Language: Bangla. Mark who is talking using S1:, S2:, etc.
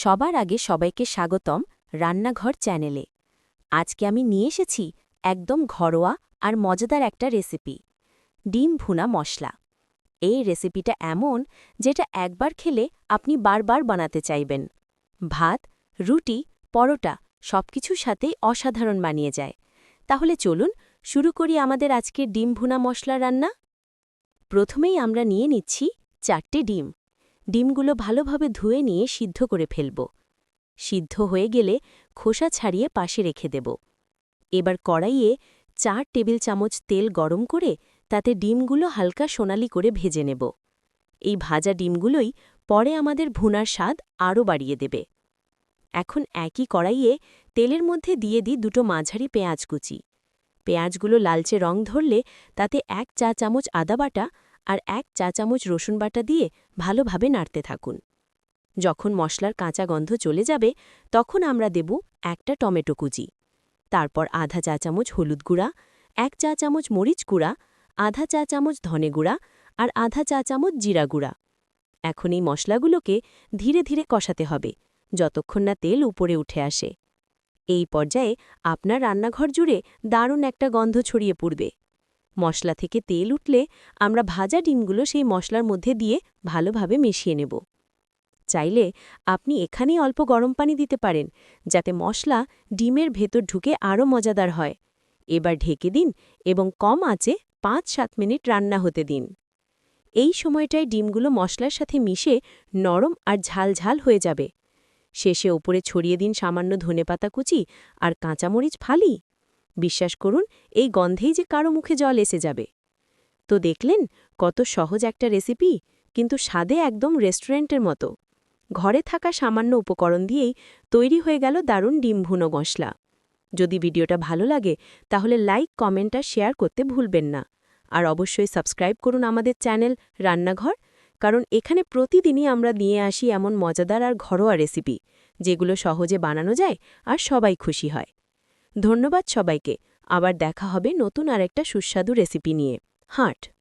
S1: সবার আগে সবাইকে স্বাগতম রান্নাঘর চ্যানেলে। আজকে আমি নিয়ে এসেছি একদম ঘরোয়া আর মজাদার একটা রেসিপি, ডিম ভুনা মশলা। এই রেসিপিটা এমন যেটা একবার খেলে আপনি বারবার বানাতে চাইবেন। ভাত, রুটি, পরোটা সবকিছুর সাথেই অসাধারণ বানিয়ে যায়। তাহলে চলুন শুরু করি আমাদের আজকের ডিম ভুনা মশলা রান্না। প্রথমেই আমরা নিয়ে নিচ্ছি চারটে ডিম। ডিমগুলো ভালোভাবে ধুয়ে নিয়ে সিদ্ধ করে ফেলব। সিদ্ধ হয়ে গেলে খোসা ছাড়িয়ে পাশে রেখে দেব। এবার কড়াইয়ে চার টেবিল চামচ তেল গরম করে তাতে ডিমগুলো হালকা সোনালি করে ভেজে নেব। এই ভাজা ডিমগুলোই পরে আমাদের ভুনার স্বাদ আরও বাড়িয়ে দেবে। এখন একই কড়াইয়ে তেলের মধ্যে দিয়ে দিই দুটো মাঝারি পেঁয়াজ কুচি। পেঁয়াজগুলো লালচে রং ধরলে তাতে এক চা চামচ আদা বাটা আর এক চা চামচ রসুন বাটা দিয়ে ভালোভাবে নাড়তে থাকুন। যখন মশলার কাঁচা গন্ধ চলে যাবে, তখন আমরা দেব একটা টমেটো কুচি। তারপর আধা চা চামচ হলুদ গুঁড়া, এক চা চামচ মরিচ গুঁড়া, আধা চা চামচ ধনে গুঁড়া আর আধা চা চামচ জিরা গুঁড়া। এখন এই মশলাগুলোকে ধীরে ধীরে কষাতে হবে, যতক্ষণ না তেল উপরে উঠে আসে। এই পর্যায়ে আপনার রান্নাঘর জুড়ে দারুণ একটা গন্ধ ছড়িয়ে পড়বে। মশলা থেকে তেল উঠলে আমরা ভাজা ডিমগুলো সেই মশলার মধ্যে দিয়ে ভালোভাবে মিশিয়ে নেব। চাইলে আপনি এখানেই অল্প গরম পানি দিতে পারেন, যাতে মশলা ডিমের ভেতর ঢুকে আরও মজাদার হয়। এবার ঢেকে দিন এবং কম আঁচে পাঁচ সাত মিনিট রান্না হতে দিন। এই সময়টায় ডিমগুলো মশলার সাথে মিশে নরম আর ঝাল ঝাল হয়ে যাবে। শেষে ওপরে ছড়িয়ে দিন সামান্য ধনেপাতা কুচি আর কাঁচামরিচ ফালি। বিশ্বাস করুন, এই গন্ধেই যে কারও মুখে জল এসে যাবে। তো দেখলেন, কত সহজ একটা রেসিপি, কিন্তু স্বাদে একদম রেস্টুরেন্টের মতো। ঘরে থাকা সামান্য উপকরণ দিয়েই তৈরি হয়ে গেল দারুণ ডিম ভুনো যদি ভিডিওটা ভালো লাগে, তাহলে লাইক, কমেন্ট আর শেয়ার করতে ভুলবেন না। আর অবশ্যই সাবস্ক্রাইব করুন আমাদের চ্যানেল রান্নাঘর, কারণ এখানে প্রতিদিনই আমরা নিয়ে আসি এমন মজাদার আর ঘরোয়া রেসিপি, যেগুলো সহজে বানানো যায় আর সবাই খুশি হয়। ধন্যবাদ সবাইকে। আবার দেখা হবে নতুন আরেকটা সুস্বাদু রেসিপি নিয়ে। হাঁট!